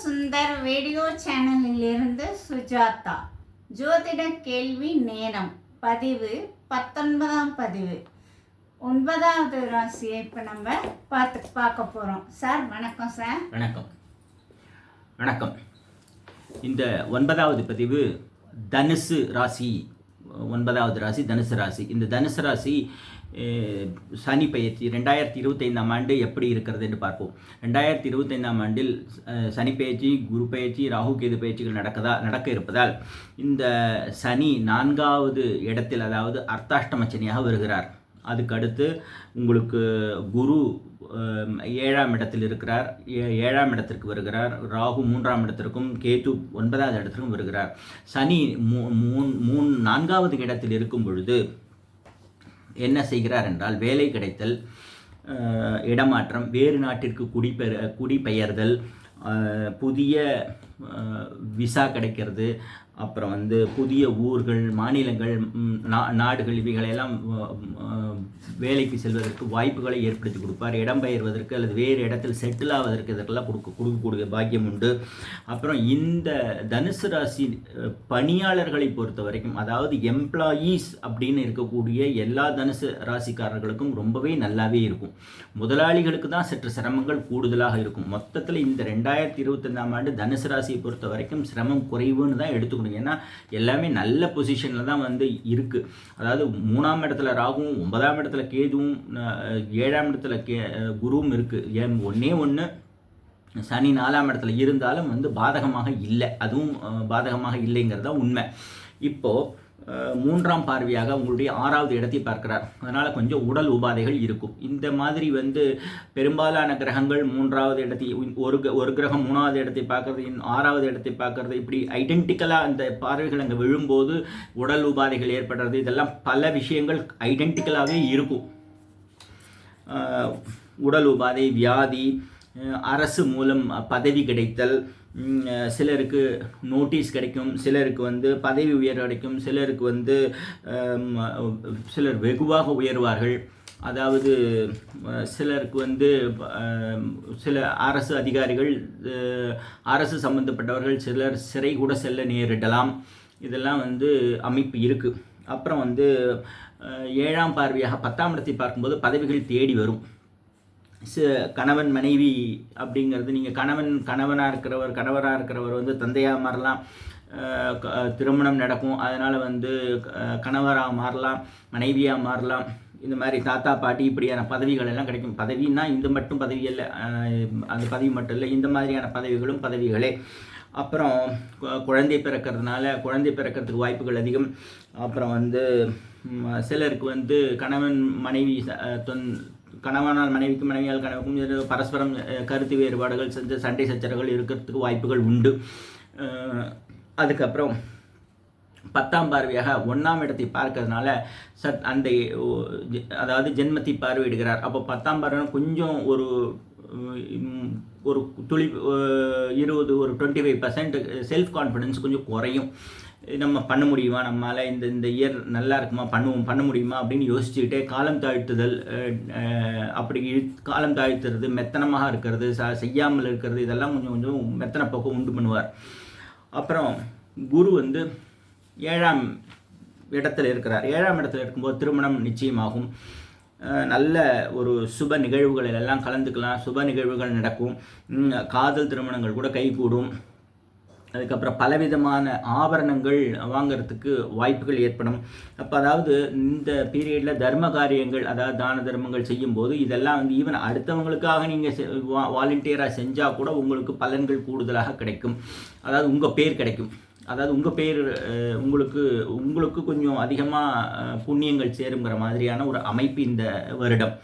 Sundar video சேனலிலிருந்து Sujatha. ஜோதிட கேள்வி நேரம். பதிவு பத்தொன்பதாம் பதிவு. ஒன்பதாவது ராசியை இப்போ நம்ம பார்த்து பார்க்க போகிறோம் சார் வணக்கம் சார். வணக்கம். வணக்கம். இந்த ஒன்பதாவது பதிவு தனுசு ராசி. ஒன்பதாவது ராசி தனுசு ராசி. இந்த தனுசு ராசி சனி பயிற்சி ரெண்டாயிரத்தி இருபத்தைந்தாம் ஆண்டு எப்படி இருக்கிறது என்று பார்ப்போம். ரெண்டாயிரத்தி இருபத்தைந்தாம் ஆண்டில் சனி பயிற்சி குரு பயிற்சி ராகு கேது பயிற்சிகள் நடக்கதா நடக்க இருப்பதால் இந்த சனி நான்காவது இடத்தில் அதாவது அர்த்தாஷ்டம சனியாக வருகிறார். அதுக்கடுத்து உங்களுக்கு குரு ஏழாம் இடத்தில் இருக்கிறார் ஏ- ஏழாம் இடத்திற்கு வருகிறார் ராகு மூன்றாம் இடத்திற்கும் கேது ஒன்பதாவது இடத்திற்கும் வருகிறார். சனி மூ மூன் மூன் நான்காவது இடத்தில் இருக்கும் பொழுது என்ன செய்கிறார் என்றால் வேலை கிடைத்தல் இடமாற்றம் வேறு நாட்டிற்கு குடிபெயர் குடிபெயர்தல் புதிய விசா கிடைக்கிறது அப்புறம் வந்து புதிய ஊர்கள் மாநிலங்கள் நா- நாடுகள் இவைகளையெல்லாம் வேலைக்கு செல்வதற்கு வாய்ப்புகளை ஏற்படுத்தி கொடுப்பார். இடம்பெயர்வதற்கு அல்லது வேறு இடத்தில் செட்டில் ஆவதற்கு இதற்கெல்லாம் கொடுக்க கொடுக்கக்கூடிய பாக்கியம் உண்டு. அப்புறம் இந்த தனுசு ராசி பணியாளர்களை பொறுத்த வரைக்கும் அதாவது எம்ப்ளாயீஸ் அப்படின்னு இருக்கக்கூடிய எல்லா தனுசு ராசிக்காரர்களுக்கும் ரொம்பவே நல்லாவே இருக்கும். முதலாளிகளுக்கு தான் சற்று சிரமங்கள் கூடுதலாக இருக்கும். மொத்தத்தில் இந்த ரெண்டாயிரத்தி இருபத்தஞ்சாம் ஆண்டு தனுசு ராசி ராசியை பொறுத்த வரைக்கும் சிரமம் குறைவுன்னு தான் எடுத்துக்கணும். ஏன்னா எல்லாமே நல்ல பொசிஷனில் தான் வந்து இருக்குது அதாவது மூணாம் இடத்துல ராகுவும் ஒன்பதாம் இடத்துல கேதுவும் ஏழாம் இடத்துல கே குருவும் இருக்குது ஏன் ஒன்றே ஒன்று சனி நாலாம் இடத்துல இருந்தாலும் வந்து பாதகமாக இல்லை. அதுவும் பாதகமாக இல்லைங்கிறது தான் உண்மை. இப்போது மூன்றாம் பார்வையாக உங்களுடைய ஆறாவது இடத்தை பார்க்கிறார். அதனால் கொஞ்சம் உடல் உபாதைகள் இருக்கும். இந்த மாதிரி வந்து பெரும்பாலான கிரகங்கள் மூன்றாவது இடத்தை ஒரு ஒரு கிரகம் மூணாவது இடத்தை பார்க்கறது ஆறாவது இடத்தை பார்க்கறது இப்படி ஐடென்டிக்கலாக அந்த பார்வைகள் அங்கே விழும்போது உடல் உபாதைகள் ஏற்படுறது இதெல்லாம் பல விஷயங்கள் ஐடென்டிக்கலாகவே இருக்கும். உடல் உபாதை வியாதி அரசு மூலம் பதவி கிடைத்தல் சிலருக்கு நோட்டீஸ் கிடைக்கும் சிலருக்கு வந்து பதவி உயர்வு கிடைக்கும் சிலருக்கு வந்து சிலர் வெகுவாக உயர்வார்கள். அதாவது சிலருக்கு வந்து சில அரசு அதிகாரிகள் அரசு சம்பந்தப்பட்டவர்கள் சிலர் சிறை கூட செல்ல நேரிடலாம். இதெல்லாம் வந்து அமைப்பு இருக்குது அப்புறம் வந்து ஏழாம் பார்வையாக பத்தாம் இடத்தை பார்க்கும்போது பதவிகள் தேடி வரும். கணவன் மனைவி அப்படிங்கிறது நீங்கள் கணவன் கணவனாக இருக்கிறவர் கணவராக இருக்கிறவர் வந்து தந்தையாக மாறலாம் க- திருமணம் நடக்கும். அதனால் வந்து கணவராக மாறலாம் மனைவியாக மாறலாம். இந்த மாதிரி தாத்தா பாட்டி இப்படியான பதவிகள் எல்லாம் கிடைக்கும். பதவின்னா இந்த மட்டும் பதவி இல்லை அந்த பதவி மட்டும் இல்லை. இந்த மாதிரியான பதவிகளும் பதவிகளே. அப்புறம் கு- குழந்தை பிறக்கிறதுனால குழந்தை பிறக்கிறதுக்கு வாய்ப்புகள் அதிகம். அப்புறம் வந்து சிலருக்கு வந்து கணவன் மனைவி ச- தொன் கணவனால் மனைவிக்கும் மனைவியால் கணவனுக்கும் பரஸ்பரம் கருத்து வேறுபாடுகள் செஞ்ச சண்டை சச்சரவுகள் இருக்கிறதுக்கு வாய்ப்புகள் உண்டு. அதுக்கப்புறம் பத்தாம் பார்வையாக ஒன்றாம் இடத்தை பார்க்கறதுனால சத் அந்த ஜெ- அதாவது ஜென்மத்தை பார்வையிடுகிறார். அப்போ பத்தாம் பார்வை கொஞ்சம் ஒரு ஒரு துளி இருபது ஒரு twenty five percent self confidence கொஞ்சம் குறையும். நம்ம பண்ண முடியுமா? நம்மளால் இந்த இந்த இயர் நல்லா இருக்குமா? பண்ணுவோம் பண்ண முடியுமா? அப்படின்னு யோசிச்சுக்கிட்டே காலம் தாழ்த்துதல் அப்படி காலம் தாழ்த்துறது மெத்தனமாக இருக்கிறது ச செய்யாமல் இருக்கிறது இதெல்லாம் கொஞ்சம் கொஞ்சம் மெத்தன போக்கு உண்டு பண்ணுவார். அப்புறம் குரு வந்து ஏழாம் இடத்துல இருக்கிறார். ஏழாம் இடத்துல இருக்கும்போது திருமணம் நிச்சயமாகும். நல்ல ஒரு சுப நிகழ்வுகள் எல்லாம் கலந்துக்கலாம். சுப நிகழ்வுகள் நடக்கும். காதல் திருமணங்கள் கூட கைகூடும். அதுக்கப்புறம் பலவிதமான ஆபரணங்கள் வாங்குறதுக்கு வாய்ப்புகள் ஏற்படும். அப்போ அதாவது இந்த பீரியடில் தர்ம காரியங்கள் அதாவது தான தர்மங்கள் செய்யும்போது இதெல்லாம் வந்து ஈவன் அடுத்தவங்களுக்காக நீங்கள் வாலண்டியராக செஞ்சால் கூட உங்களுக்கு பலன்கள் கூடுதலாக கிடைக்கும். அதாவது உங்கள் பேர் கிடைக்கும். அதாவது உங்கள் பேர் உங்களுக்கு உங்களுக்கு கொஞ்சம் அதிகமாக புண்ணியங்கள் சேருங்கிற மாதிரியான ஒரு அமைப்பு இந்த வருடம்.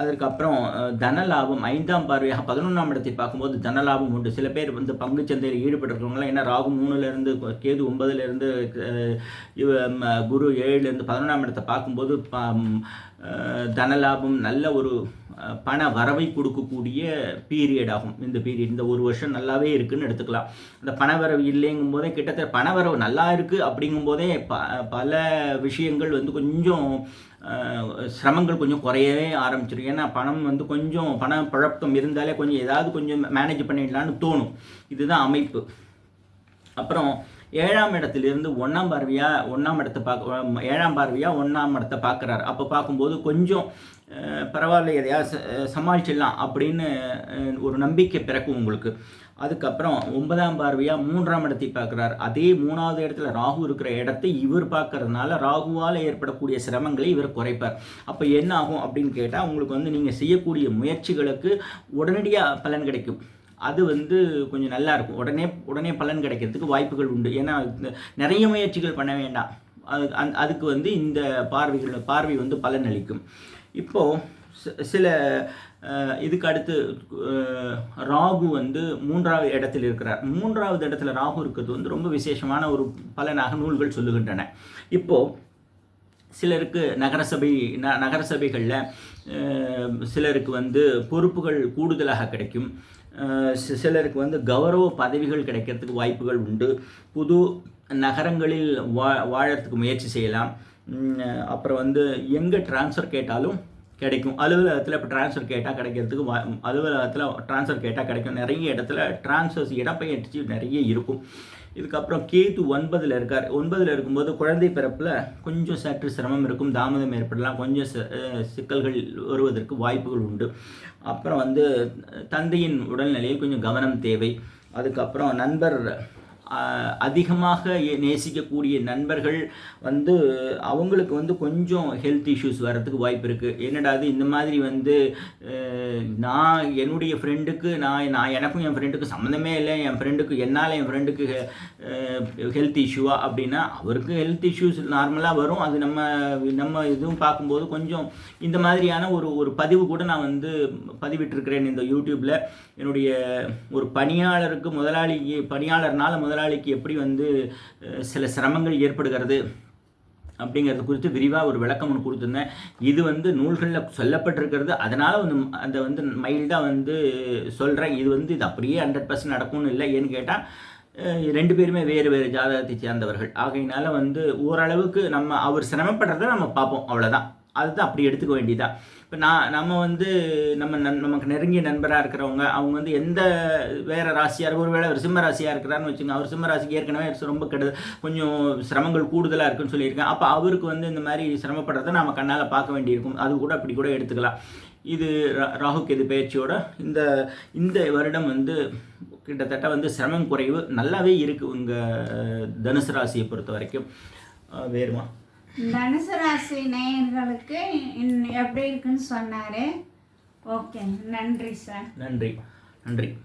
அதற்கப்புறம் தன லாபம் ஐந்தாம் பார்வையாக பதினொன்றாம் இடத்தை பார்க்கும்போது தன லாபம் உண்டு. சில பேர் வந்து பங்கு சந்தையில் ஈடுபட்டிருக்கவங்களாம் ஏன்னா ராகு மூணுலேருந்து கேது ஒன்பதுலேருந்து இவ ம, குரு ஏழுலேருந்து பதினொன்றாம் இடத்தை பார்க்கும்போது ப- தனலாபம் நல்ல ஒரு பண வரவை கொடுக்கக்கூடிய பீரியட் ஆகும். இந்த பீரியட் இந்த ஒரு வருஷம் நல்லாவே இருக்குன்னு எடுத்துக்கலாம். அந்த பண வரவு இல்லைங்கும் போதே கிட்டத்தட்ட பண வரவு நல்லா இருக்குது அப்படிங்கும் போதே ப பல விஷயங்கள் வந்து கொஞ்சம் சிரமங்கள் கொஞ்சம் குறையவே ஆரம்பிச்சிடும் ஏன்னா பணம் வந்து கொஞ்சம் பண பழக்கம் இருந்தாலே கொஞ்சம் ஏதாவது கொஞ்சம் மேனேஜ் பண்ணிடலான்னு தோணும். இதுதான் அமைப்பு. அப்புறம் ஏழாம் இடத்திலிருந்து ஒன்றாம் பார்வையாக ஒன்றாம் இடத்தை பார்க்க ஏழாம் பார்வையாக ஒன்றாம் இடத்தை பார்க்குறாரு. அப்போ பார்க்கும்போது கொஞ்சம் பரவாயில்ல எதையா ச- சமாளிச்சிடலாம் அப்படின்னு ஒரு நம்பிக்கை பிறக்கும் உங்களுக்கு. அதுக்கப்புறம் ஒன்பதாம் பார்வையாக மூன்றாம் இடத்தை பார்க்குறாரு. அதே மூணாவது இடத்துல ராகு இருக்கிற இடத்தை இவர் பார்க்கறதுனால ராகுவால் ஏற்படக்கூடிய சிரமங்களை இவர் குறைப்பார். அப்போ என்ன ஆகும் அப்படின்னு கேட்டால் உங்களுக்கு வந்து நீங்கள் செய்யக்கூடிய முயற்சிகளுக்கு உடனடியாக பலன் கிடைக்கும். அது வந்து கொஞ்சம் நல்லாயிருக்கும் உடனே உடனே பலன் கிடைக்கிறதுக்கு வாய்ப்புகள் உண்டு. ஏன்னா நிறைய முயற்சிகள் பண்ண வேண்டாம். அது அந் அதுக்கு வந்து இந்த பார்வைகள் பார்வை வந்து பலன் அளிக்கும். இப்போது சில இதுக்கு அடுத்து ராகு வந்து மூன்றாவது இடத்தில் இருக்கிறார். மூன்றாவது இடத்துல ராகு இருக்கிறது வந்து ரொம்ப விசேஷமான ஒரு பலனாக நூல்கள் சொல்லுகின்றன. இப்போது சிலருக்கு நகரசபை ந நகரசபைகளில் சிலருக்கு வந்து பொறுப்புகள் கூடுதலாக கிடைக்கும். சிலருக்கு வந்து கௌரவ பதவிகள் கிடைக்கிறதுக்கு வாய்ப்புகள் உண்டு. புது நகரங்களில் வா வாழறதுக்கு முயற்சி செய்யலாம். அப்புறம் வந்து எங்கே ட்ரான்ஸ்ஃபர் கேட்டாலும் கிடைக்கும். அலுவலகத்தில் இப்போ ட்ரான்ஸ்ஃபர் கேட்டால் கிடைக்கிறதுக்கு வா அலுவலகத்தில் ட்ரான்ஸ்ஃபர் கேட்டால் கிடைக்கும். நிறைய இடத்துல ட்ரான்ஸ்ஃபர்ஸ் இடப்பெயர்ச்சி நிறைய இருக்கும். இதுக்கப்புறம் கேத்து ஒன்பதில் இருக்கார். ஒன்பதில் இருக்கும்போது குழந்தை பிறப்பில் கொஞ்சம் சற்று சிரமம் இருக்கும். தாமதம் ஏற்படலாம். கொஞ்சம் சிக்கல்கள் வருவதற்கு வாய்ப்புகள் உண்டு. அப்புறம் வந்து தந்தையின் உடல்நிலையில் கொஞ்சம் கவனம் தேவை. அதுக்கப்புறம் நண்பர் அதிகமாக நேசிக்கக்கூடிய நண்பர்கள் வந்து அவங்களுக்கு வந்து கொஞ்சம் ஹெல்த் இஷ்யூஸ் வர்றதுக்கு வாய்ப்பு இருக்குது என்னடாது இந்த மாதிரி வந்து நான் என்னுடைய ஃப்ரெண்டுக்கு நான் நான் எனக்கும் என் ஃப்ரெண்டுக்கு சம்மந்தமே இல்லை. என் ஃப்ரெண்டுக்கு என்னால் என் ஃப்ரெண்டுக்கு ஹெல்த் இஷ்யூவா அப்படின்னா அவருக்கு ஹெல்த் இஷ்யூஸ் நார்மலாக வரும். அது நம்ம நம்ம இதுவும் பார்க்கும்போது கொஞ்சம் இந்த மாதிரியான ஒரு ஒரு பதிவு கூட நான் வந்து பதிவிட்டிருக்கிறேன் இந்த யூடியூப்பில் என்னுடைய ஒரு பணியாளருக்கு முதலாளிக்கு பணியாளர்னால முதலாளிக்கு எப்படி வந்து சில சிரமங்கள் ஏற்படுகிறது அப்படிங்கிறது குறித்து விரிவாக ஒரு விளக்கம் ஒன்று கொடுத்துருந்தேன். இது வந்து நூல்களில் சொல்லப்பட்டிருக்கிறது. அதனால் வந்து அந்த வந்து மைல்டாக வந்து சொல்கிறேன் இது வந்து இது அப்படியே ஹண்ட்ரட் பர்சன்ட் நடக்கும்னு இல்லை. ஏன்னு கேட்டால் ரெண்டு பேருமே வேறு வேறு ஜாதகத்தை சேர்ந்தவர்கள். ஆகையினால வந்து ஓரளவுக்கு நம்ம அவர் சிரமப்படுறத நம்ம பார்ப்போம். அவ்வளோதான் அதுதான் அப்படி எடுத்துக்க வேண்டியதான் இப்போ நான் நம்ம வந்து நம்ம நன் நமக்கு நெருங்கிய நண்பராக இருக்கிறவங்க அவங்க வந்து எந்த வேறு ராசியாக இருக்கு ஒருவேளை ஒரு சிம்ம ராசியாக இருக்கிறாருன்னு வச்சுங்க அவர் சிம்ம ராசிக்கு ஏற்கனவே ரொம்ப கெடு கொஞ்சம் சிரமங்கள் கூடுதலாக இருக்குன்னு சொல்லியிருக்கேன். அப்போ அவருக்கு வந்து இந்த மாதிரி சிரமப்படுறதை நம்ம கண்ணால் பார்க்க வேண்டியிருக்கும். அது கூட அப்படி கூட எடுத்துக்கலாம். இது ரா- ராகு கேது பயிற்சியோட இந்த இந்த வருடம் வந்து கிட்டத்தட்ட வந்து சிரமம் குறைவு நல்லாவே இருக்குது உங்கள் தனுசு ராசியை பொறுத்த வரைக்கும். வேறுமா? தனுசு ராசி நேயர்களுக்கு இன்- எப்படி இருக்குன்னு சொன்னாரு? ஓகே நன்றி சார். நன்றி நன்றி.